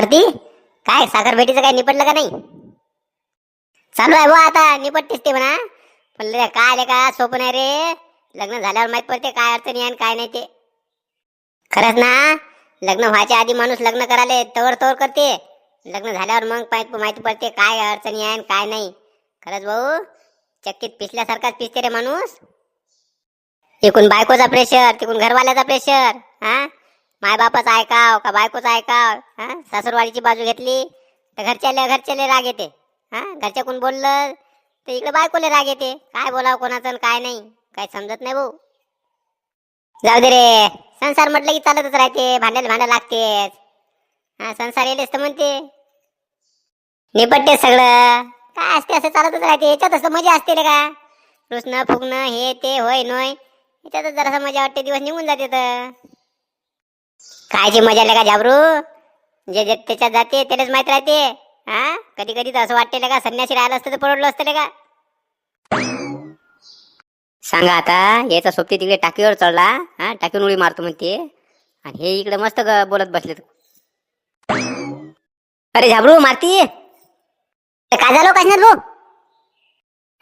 मारती? काय साखर भेटीचं काय निपटलं का नाही? चालू आहे बुवा आता निपटतेस ते म्हणा. पण ले- काय आले का? सोपं नाही रे. लग्न झाल्यावर माहीत पडते काय अडचणी आहे आणि काय नाही ते. खरंच ना लग्न व्हायच्या आधी माणूस लग्न करायला तवर तवर करते. लग्न झाल्यावर मग पाहित- माहिती पडते काय अडचणी आहे आणि काय नाही. खरंच भाऊ चक्कीत पिसल्यासारखाच पिसते रे माणूस. एकूण बायकोचा प्रेशर तिकून घरवाल्याचा प्रेशर हा? माय बापाचा ऐकाव का बायकोच ऐकाव? हा? सासूरवाडीची बाजू घेतली तर घरच्याले घरच्याले राग येते. हा? घरच्या कोण बोललं तर इकडे बायकोले राग येते. काय बोलावं कोणाचं काय नाही? काय समजत नाही भाऊ. जाऊ दे रे. संसार म्हटलं की चालतच राहते. भांड्याला भांडा लागतेच. हा संसार येलेच तर म्हणते. निपटते सगळं. काय असते असं चालतच राहते. याच्यात असं मजा असते रे का? रुसणं फुगणं हे ते होय नोय. याच्यातच जरासा मजा वाटते. दिवस निघून जाते तर. कायची मजा आली का झाबरू जे जे त्याच्यात जाते त्यालाच माहीत राहते. हा? कधी कधी तर असं वाटते का संन्यासी राहिलं असतं तर परवडलं असतं का सांगा आता याचा सोबती तिकडे टाकीवर चढला हा? टाकीवर उडी मारतो म्हणते. आणि हे इकडे मस्त ग- बोलत बसले अरे झाबरू मारती? काय झालं काय भाऊ?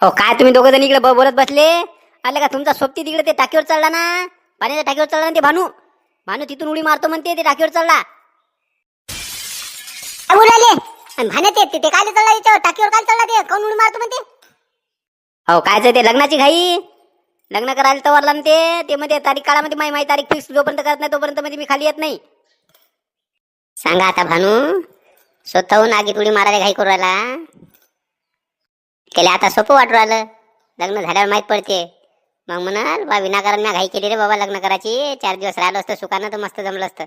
हो काय तुम्ही दोघं जण इकडे बोलत बसले? आले का तुमचा सोबती तिकडे ते टाकीवर चढला ना? पाण्याच्या टाकीवर चढला ना ते भानू? भानू तिथून उडी मारतो म्हणते ते टाकीवर चढला काय भाण्यात ते ते काय चढला याच्यावर? टाकीवर काय चढला ते? कोण उडी मारतो म्हणते? हो कायचं ते लग्नाची घाई? लग्न करायला तर वरला ते ते मध्ये तारीख काळामध्ये माही माही तारीख फिक्स जोपर्यंत करत नाही तोपर्यंत मध्ये मी खाली येत नाही. सांगा आता भानू स्वतःहून आगीत उडी मारायला घाई करू राहिला. केले आता सोपं वाटू राहिलं. लग्न झाल्यावर माहीत पडते. मग म्हणाल बा विनाकारण मी घाई केली रे बाबा लग्न करायची. चार दिवस राहिलो असतं सुखानं तर मस्त जमलं असतं.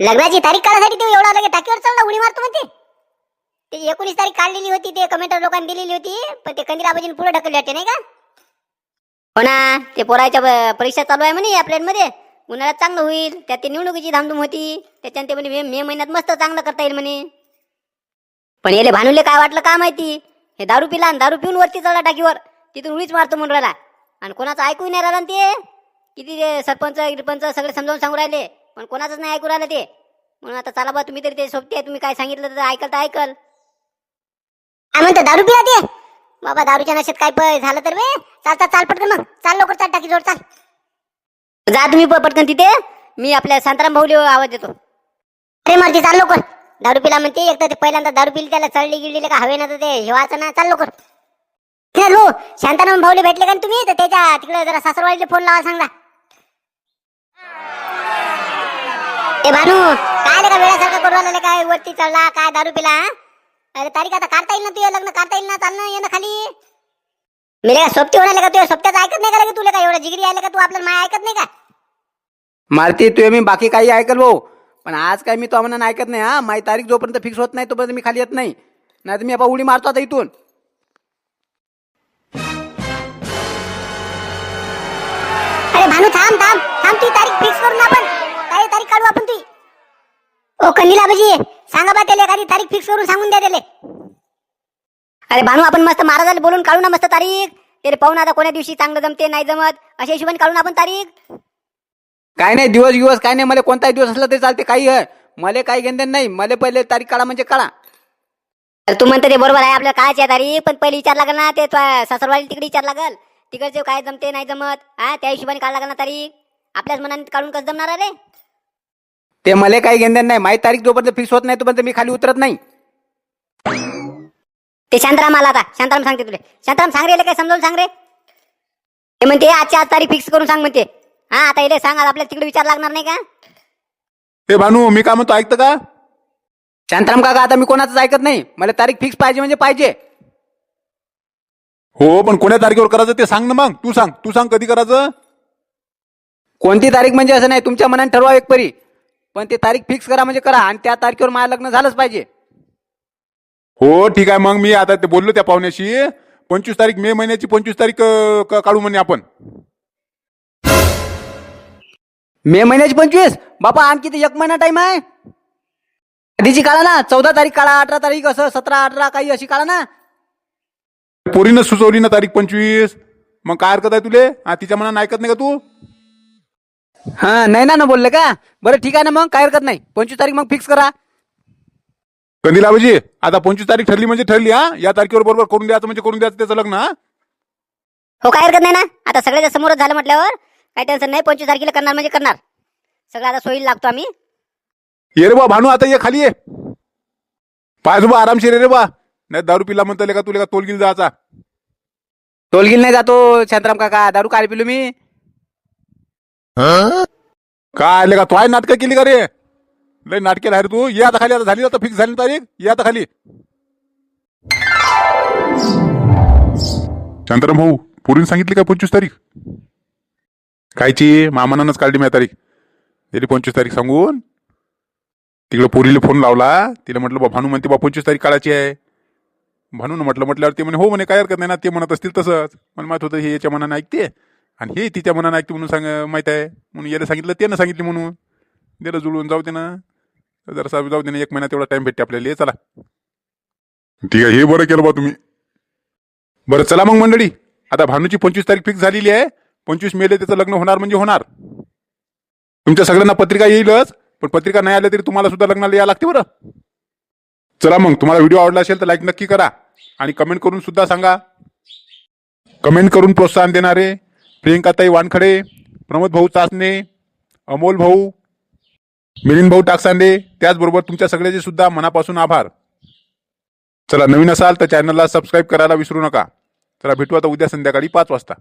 लग्नाची तारीख काढायसाठी ते एवढा लगे टाकीवर चालला उडी मारतो म्हणते. ते एकोणीस तारीख काढलेली होती ते कमेंटर लोकांनी दिलेली होती पण ते कंदिराबाजीने पुढे ढकलली वाटते नाही का? हो ना ते पोरायच्या परीक्षा चालू आहे म्हणे या मध्ये उन्हाळ्यात चांगलं होईल त्यात ते निवडणुकीची धामधूम होती. त्याच्यानं ते म्हणे मे- महिन्यात मस्त चांगलं करता येईल म्हणे. पण याले भानुले काय वाटलं का माहिती? हे दारू पिला आणि दारू पिऊन वरती चढला टाकीवर. तिथून उडीच मारतो म्हणून राहिला आणि कोणाचं ऐकू नाही राहिला ते. किती ते सरपंच गिरपंच सगळे समजावून सांगू राहिले पण कोणाचंच नाही ऐकू राहिलं ते. म्हणून आता चला बा तुम्ही तरी ते सोबते तुम्ही काय सांगितलं तर ऐकल तर ऐकल. काय म्हणतो दारू पिला ते. बाबा दारूच्या नशेत काय प- झालं तर बे चाल चाल चाल पटकन मग. चाल लवकर चाल टाकी जोड चाल. जा तुम्ही प- पटकन तिथे. मी आपल्या शांताराम भाऊली आवाज देतो. अरे मारती चाल लवकर. दारू पिला म्हणते एक तर ते पहिल्यांदा दारू पिली त्याला चढली गिळली का हवे ना तर ते हिवाचं ना. चाल लवकर. हे हो, भाऊ शांताराम भाऊले भेटले का तुम्ही? तर त्याच्या तिकडे जरा सासरवाडीला फोन लावा सांगा ए भानू काय आले का वेळासारखं करू राहिलेले? काय वरती चढला काय दारू पिला अरे तारीख आता काढता येईल ना तुझ्या लग्न काढता येईल ना चालणं ये ना खाली? मी काय सोबती होणार का तुझ्या सोबत्याचं ऐकत नाही का लगे तुला काय एवढं जिगरी आले का तू आपल्याला माय ऐकत नाही का? मारती तू मी बाकी काही ऐकल भाऊ. पण आज काय मी तो म्हणून ऐकत नाही हा? माझी तारीख जोपर्यंत फिक्स होत नाही तोपर्यंत मी खाली येत नाही. नाही तर मी आपण उडी मारतो आता इथून. भानू थांब थांब. थांब ती तारीख फिक्स करून आपण. काही तारीख काढू आपण ती. ओ कंदीला बाजी सांगा बा त्याला एखादी तारीख फिक्स करून सांगून द्या त्याला. अरे भानू आपण मस्त महाराजाला बोलून काढू ना मस्त तारीख. ते पाहून आता कोण्या दिवशी चांगलं जमते नाही जमत. अशा हिशोबाने काढून आपण तारीख. काय नाही दिवस दिवस काय नाही मला कोणताही दिवस असला तरी चालते काही आहे मला काही घेणं नाही मला पहिले तारीख काढा म्हणजे काढा. अरे तू म्हणते ते बरोबर आहे आपल्याला कायची आहे तारीख पण पहिले विचार लागल ना ते सासरवाडी तिकडे विचार लागल. तिकडचे काय जमते नाही जमत हा त्या हिशोबाने काढ लागल ना तारीख आपल्याच मनाने काढून कसं जमणार आहे रे? ते मला काही घेणं नाही. माझी तारीख जोपर्यंत फिक्स होत नाही तोपर्यंत मी खाली उतरत नाही. ते शांताराम आला आता. शांताराम सांगते तुले. शांताराम सांग रे काय समजावून सांग रे. ते म्हणते आजच्या आज तारीख फिक्स करून सांग म्हणते. हा आता इथे सांग आज आपल्याला तिकडे विचार लागणार नाही का? ए भानू मी काय म्हणतो ऐकतं का? शांताराम काका आता मी कोणाचंच ऐकत नाही. मला तारीख फिक्स पाहिजे म्हणजे पाहिजे. हो पण कोण्या तारखेवर करायचं ते सांग ना मग. तू सांग. तू सांग कधी करायचं? कोणती तारीख म्हणजे असं नाही. तुमच्या मनात ठरवा एक परी. पण ते तारीख फिक्स करा म्हणजे करा. आणि त्या तारखेवर माझं लग्न झालंच पाहिजे. हो ठीक आहे. मग मी आता ते बोललो त्या पाहुण्याशी. पंचवीस तारीख मे महिन्याची पंचवीस तारीख अं, क- काढू म्हणे आपण. मे महिन्याची पंचवीस? बापा आणखी ते एक महिना टाइम आहे. आधीची काढा ना. चौदा तारीख काढा अठरा तारीख असं सतरा अठरा काही अशी काढा ना. पोरीनं सुचवली ना तारीख पंचवीस. मग काय हरकत आहे तुले? हा तिच्या मनानं ऐकत नाही का तू? हा नाही ना ना बोलले का? बरं ठीक आहे ना मग? काय हरकत नाही. पंचवीस तारीख मग फिक्स करा. कंदील आबाजी आता पंचवीस तारीख ठरली म्हणजे ठरली हा? या तारखेवर बरोबर करून द्यायचं म्हणजे करून द्यायचं त्याचं लग्न हा? हो काय हरकत नाही ना? आता सगळ्याच्या समोरच झालं म्हटल्यावर काही टेन्शन नाही पंचवीस तारखेला करणार म्हणजे करणार. सगळं आता सोयीला लागतो आम्ही. ये रे बा भानू आता ये खाली ये. पाय बा आरामशीर ये रे बा. नाही दारू पिला म्हणता का तुला का तोलगिल जायचा? टोलगिल नाही जातो शांताराम काका. दारू काय पिलो मी? काय आले का? तो आहे नाटकं केली का रे? लय नाटके रे तू. ये आता खाली आता झाली आता फिक्स झाली ना तारीख? ये आता खाली. शांताराम भाऊ पोरीने सांगितली काय पंचवीस तारीख? कायची मामानानच काढली मी तारीख. दिली पंचवीस तारीख सांगून. तिकडे पोरीला फोन लावला. तिला म्हटलं बा भानू म्हणते बा पंचवीस तारीख काढायची आहे. भानून म्हटलं म्हटल्यावर ते म्हणे हो म्हणे काय हरकत नाही ना ते म्हणत असतील तसंच. मला माहीत होतं हे याच्या मनानं ऐकते आणि हे तिच्या मनानं ऐकते म्हणून सांग माहीत आहे. म्हणून याला सांगितलं त्यानं सांगितलं म्हणून. दिलं जुळून जाऊ दे ना. जरा जाऊ दे ना एक महिना तेवढा टाइम भेटते आपल्याला ये चला. ठीक आहे हे बरं केलं बा तुम्ही. बरं चला मग मंडळी. आता भानूची पंचवीस तारीख फिक्स झालेली आहे. पंचवीस मेले त्याचं लग्न होणार म्हणजे होणार. तुमच्या सगळ्यांना पत्रिका येईलच पण पत्रिका नाही आल्या तरी तुम्हाला सुद्धा लग्नाला यावं लागते बरं. चला मग तुम्हाला व्हिडिओ आवडला असेल तर लाईक नक्की करा. आणि कमेंट करून सुद्धा सांगा. कमेंट करून प्रोत्साहन देणारे प्रियंकाताई वानखडे प्रमोद भाऊ चाचणे अमोल भाऊ मिलिंद भाऊ टाकसांडे त्याचबरोबर तुमच्या सगळ्याचे सुद्धा मनापासून आभार. चला नवीन असाल तर चॅनलला सबस्क्राईब करायला विसरू नका. चला भेटू आता उद्या संध्याकाळी पाच वाजता.